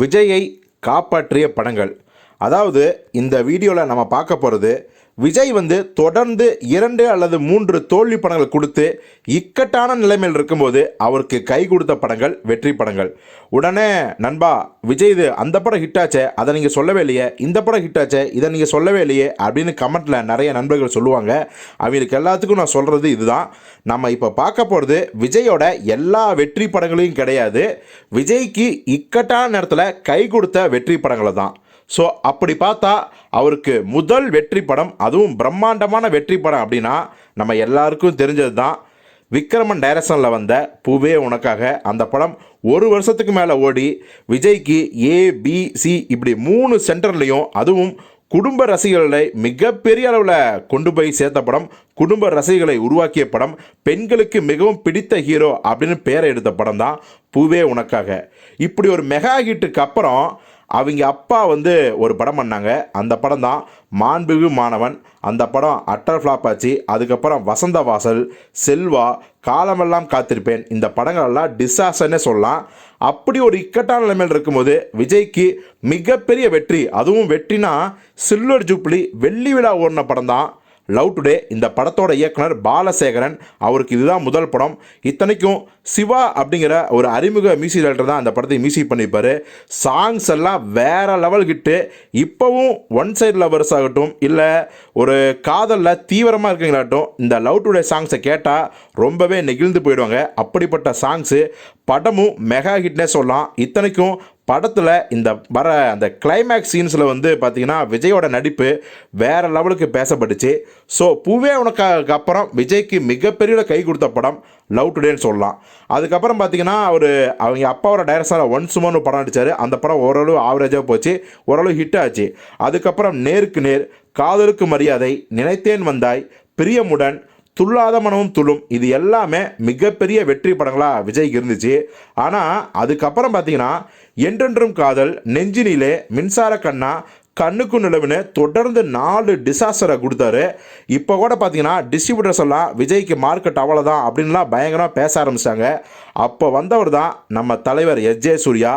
விஜயை காப்பாற்றிய படங்கள். அதாவது இந்த வீடியோவில் நம்ம பார்க்க போகிறது விஜய் வந்து தொடர்ந்து இரண்டு அல்லது மூன்று தோல்வி படங்கள் கொடுத்து இக்கட்டான நிலைமையில் இருக்கும்போது அவருக்கு கை கொடுத்த படங்கள் வெற்றி படங்கள். உடனே நண்பா விஜய் இது அந்த படம் ஹிட்டாச்சே அதை நீங்கள் சொல்லவே இல்லையே. இந்த படம் ஹிட்டாச்சே இதை நீங்கள் சொல்லவே இல்லையே அப்படின்னு கமெண்ட்டில் நிறைய நண்பர்கள் சொல்லுவாங்க. அவங்களுக்கு எல்லாத்துக்கும் நான் சொல்கிறது இதுதான். நம்ம இப்போ பார்க்க போகிறது விஜயோட எல்லா வெற்றி படங்களையும் கிடையாது. விஜய்க்கு இக்கட்டான நேரத்தில் கை கொடுத்த வெற்றி படங்களை தான் ஸோ அப்படி பார்த்தா அவருக்கு முதல் வெற்றி படம் அதுவும் பிரம்மாண்டமான வெற்றி படம் அப்படின்னா நம்ம எல்லாருக்கும் தெரிஞ்சது தான் விக்ரமன் டைரக்ஷனில் வந்த பூவே உனக்காக. அந்த படம் ஒரு வருஷத்துக்கு மேலே ஓடி விஜய்க்கு ஏ பி சி இப்படி மூணு சென்டர்லேயும் அதுவும் குடும்ப ரசிகர்களை மிகப்பெரிய அளவில் கொண்டு போய் சேர்த்த படம் குடும்ப ரசிகர்களை உருவாக்கிய படம் பெண்களுக்கு மிகவும் பிடித்த ஹீரோ அப்படின்னு பேரை எடுத்த படம் தான் பூவே உனக்காக. இப்படி ஒரு மெகா ஹிட்டுக்கு அப்புறம் அவங்க அப்பா வந்து ஒரு படம் பண்ணாங்க. அந்த படம் தான் மாண்புகு மாணவன். அந்த படம் அட்டர் ஃப்ளாப் ஆச்சு. அதுக்கப்புறம் வசந்த வாசல் செல்வா காலமெல்லாம் காத்திருப்பேன். இந்த படங்களெல்லாம் டிசாஸ்டர்னே சொல்லலாம். அப்படி ஒரு இக்கட்டான நிலைமையில் இருக்கும்போது விஜய்க்கு மிகப்பெரிய வெற்றி. அதுவும் வெற்றினா சில்வர் ஜூப்ளி வெள்ளி விழா ஓடின படம் தான் லவ் டுடே இந்த படத்தோட இயக்குனர் பாலசேகரன் அவருக்கு இதுதான் முதல் படம். இத்தனைக்கும் சிவா அப்படிங்கிற ஒரு அறிமுக மியூசிக் டைரக்டர் தான் அந்த படத்தை மியூசிக் பண்ணியிருப்பார். சாங்ஸ் எல்லாம் வேற லெவல் கிட்டு இப்போவும் ஒன் சைடு லவர்ஸ் ஆகட்டும் இல்லை ஒரு காதலில் தீவிரமாக இருக்கீங்களாட்டும் இந்த லவ் டுடே சாங்ஸை கேட்டால் ரொம்பவே நெகிழ்ந்து போயிடுவாங்க. அப்படிப்பட்ட சாங்ஸு படமும் மெகா ஹிட்னே சொல்லலாம். இத்தனைக்கும் படத்தில் இந்த வர அந்த கிளைமேக்ஸ் சீன்ஸில் வந்து பார்த்தீங்கன்னா விஜயோட நடிப்பு வேறு லெவலுக்கு பேசப்பட்டுச்சு. ஸோ பூவே உனக்காக அப்புறம் விஜய்க்கு மிகப்பெரிய கை கொடுத்த படம் லவ் டுடேன்னு சொல்லலாம். அதுக்கப்புறம் பார்த்தீங்கன்னா அவர் அவங்க அப்பாவோட டைரக்ஷனில் ஒன் சுமன் படம் நடித்தார் அந்த படம் ஓரளவு ஆவரேஜாக போச்சு. ஓரளவு ஹிட் ஆச்சு. அதுக்கப்புறம் நேருக்கு நேர் காதலுக்கு மரியாதை நினைத்தேன் வந்தாய் பிரியமுடன் துள்ளாத மனமும் துள்ளும். இது எல்லாமே மிகப்பெரிய வெற்றி படங்களாக விஜய்க்கு இருந்துச்சு. ஆனால் அதுக்கப்புறம் பார்த்தீங்கன்னா என்றென்றும் காதல் நெஞ்சினிலே மின்சார கண்ணா கண்ணுக்கு நிலவுன்னு தொடர்ந்து நாலு டிசாஸ்டரை கொடுத்தாரு. இப்போ கூட பார்த்தீங்கன்னா டிஸ்ட்ரிபியூட்டர்ஸ் எல்லாம் விஜய்க்கு மார்க்கெட் அவ்வளோதான் அப்படின்லாம் பயங்கரமாக பேச ஆரம்பித்தாங்க அப்போ வந்தவர் தான் நம்ம தலைவர் எஸ் ஜே சூர்யா.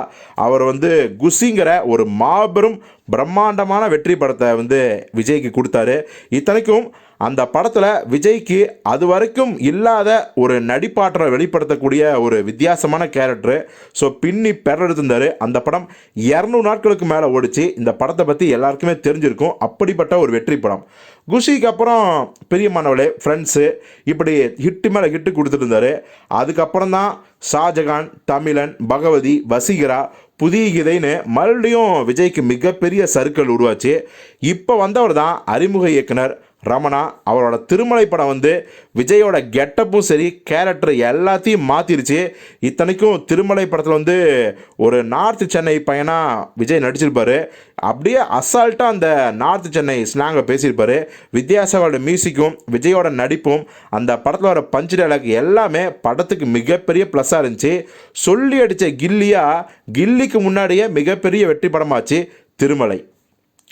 அவர் வந்து குஷிங்கிற ஒரு மாபெரும் பிரம்மாண்டமான வெற்றி படத்தை வந்து விஜய்க்கு கொடுத்தாரு. இத்தனைக்கும் அந்த படத்தில் விஜய்க்கு அது வரைக்கும் இல்லாத ஒரு நடிப்பாற்றலை வெளிப்படுத்தக்கூடிய ஒரு வித்தியாசமான கேரக்டரு ஸோ பின்னி பெறெடுத்திருந்தார் அந்த படம் இரநூறு நாட்களுக்கு மேலே ஓடிச்சு. இந்த படத்தை பற்றி எல்லாருக்குமே தெரிஞ்சிருக்கும். அப்படிப்பட்ட ஒரு வெற்றி படம். குஷிக்கு அப்புறம் பிரியமானவளே ஃப்ரெண்ட்ஸு இப்படி ஹிட்டு மேலே ஹிட்டு கொடுத்துட்டு அதுக்கப்புறம் தான் ஷாஜகான் தமிழன் பகவதி வசீகரா புதிய கீதைன்னு மறுபடியும் விஜய்க்கு மிகப்பெரிய சர்க்கிள் உருவாச்சு. இப்போ வந்தவர் தான் அறிமுக இயக்குனர் ரமணா அவரோட திருமலை படம் வந்து விஜயோட கெட்டப்பும் சரி கேரக்டர் எல்லாத்தையும் மாற்றிருச்சு இத்தனைக்கும் திருமலை படத்தில் வந்து ஒரு நார்த் சென்னை பையனாக விஜய் நடிச்சிருப்பார். அப்படியே அசால்ட்டாக அந்த நார்த் சென்னை ஸ்லாங்கை பேசியிருப்பாரு. வித்யாசாவோட மியூசிக்கும் விஜயோட நடிப்பும் அந்த படத்தில் வர பஞ்சு டைலாக் எல்லாமே படத்துக்கு மிகப்பெரிய ப்ளஸ்ஸாக இருந்துச்சு. சொல்லி அடித்த கில்லியாக கில்லிக்கு முன்னாடியே மிகப்பெரிய வெற்றி படமாச்சு திருமலை.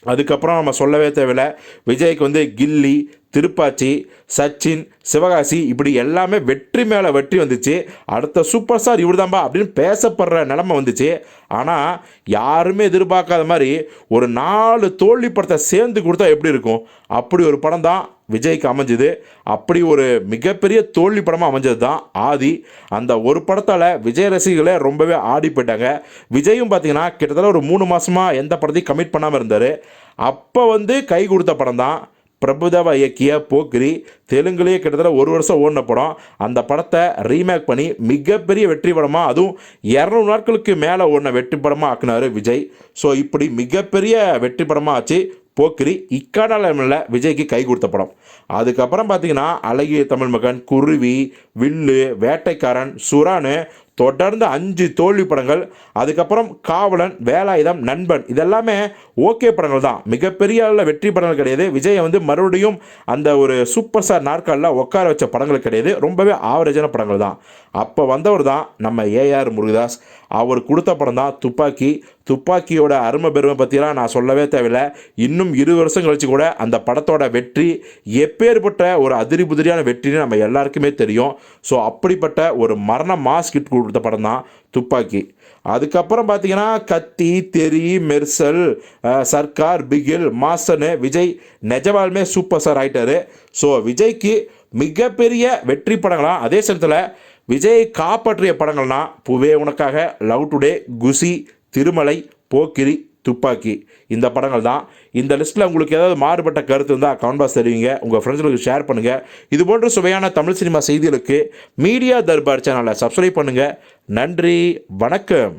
அதுக்கப்புறம் நம்ம சொல்லவே தேவையில்ல. விஜய்க்கு வந்து கில்லி திருப்பாச்சி சச்சின் சிவகாசி இப்படி எல்லாமே வெற்றி மேலே வெற்றி வந்துச்சு. அடுத்த சூப்பர் ஸ்டார் இவர்தான்பா அப்படின்னு பேசப்படுற நிலமை வந்துச்சு. ஆனால் யாருமே எதிர்பார்க்காத மாதிரி ஒரு நாலு தோல்வி படத்தை சேர்ந்து கொடுத்தா எப்படி இருக்கும்? அப்படி ஒரு படம் தான் விஜய்க்கு அமைஞ்சுது. அப்படி ஒரு மிகப்பெரிய தோல்வி படமாக அமைஞ்சது தான் ஆதி. அந்த ஒரு படத்தால் விஜய் ரசிகர்களே ரொம்பவே ஆடி போயிட்டாங்க. விஜயும் பார்த்தீங்கன்னா கிட்டத்தட்ட ஒரு மூணு மாதமாக எந்த படத்தையும் கமிட் பண்ணாமல் இருந்தார். அப்போ வந்து கை கொடுத்த படம் தான். பிரபுதேவா இயக்கிய போக்கிரி தெலுங்குலேயே கிட்டத்தட்ட ஒரு வருஷம் ஓடின படம். அந்த படத்தை ரீமேக் பண்ணி மிகப்பெரிய வெற்றி படமாக அதுவும் இரநூறு நாட்களுக்கு மேலே ஓடின வெற்றி படமாக ஆக்குனார் விஜய். ஸோ இப்படி மிகப்பெரிய வெற்றி படமாக ஆச்சு போக்கிரி. இக்காடால விஜய்க்கு கை கொடுத்த படம். அதுக்கப்புறம் பார்த்தீங்கன்னா அழகிய தமிழ் மகன் குருவி வில்லு வேட்டைக்காரன் சுரானு தொடர்ந்து அஞ்சு தோல்வி படங்கள் அதுக்கப்புறம் காவலன் வேலாயுதம் நண்பன் இதெல்லாமே ஓகே படங்கள் தான். மிகப்பெரிய அளவில் வெற்றி படங்கள் கிடையாது. விஜயை வந்து மறுபடியும் அந்த ஒரு சூப்பர் ஸ்டார் நாற்காலில் உட்கார வச்ச படங்கள் கிடையாது. ரொம்பவே ஆவரேஜான படங்கள் தான். அப்போ வந்தவர் தான் நம்ம ஏஆர் முருகதாஸ். அவர் கொடுத்த படம் தான் துப்பாக்கி. துப்பாக்கியோட அருமை பெருமை பற்றிலாம் நான் சொல்லவே தேவையில்லை. இன்னும் இரு வருஷம் கழிச்சு கூட அந்த படத்தோட வெற்றி எப்பேற்பட்ட ஒரு அதிரி புதிரியான வெற்றின்னு நம்ம எல்லாருக்குமே தெரியும். ஸோ அப்படிப்பட்ட ஒரு மரண மாஸ் கிட் கொடுத்த படம் தான் துப்பாக்கி. அதுக்கப்புறம் பார்த்தீங்கன்னா கத்தி தெரி மெர்சல் சர்க்கார் பிகில் மாஸ்டர்னு விஜய் நிஜமாலுமே சூப்பர் ஸ்டார் ஆயிட்டாரு. ஸோ விஜய்க்கு மிகப்பெரிய வெற்றி படங்களாம் அதே சமயத்தில் விஜயை காப்பாற்றிய படங்கள்னா புவே உனக்காக லவ் டுடே குசி திருமலை போக்கிரி துப்பாக்கி. இந்த படங்கள் தான். இந்த லிஸ்ட்டில் உங்களுக்கு ஏதாவது மாறுபட்ட கருத்து இருந்தால் கமெண்ட் பாக்ஸ் தெரிவிங்க. உங்கள் ஃப்ரெண்ட்ஸுக்கு ஷேர் பண்ணுங்கள் இது போன்ற சுவையான தமிழ் சினிமா செய்திகளுக்கு மீடியா தர்பார் சேனலை சப்ஸ்கிரைப் பண்ணுங்கள் நன்றி. வணக்கம்.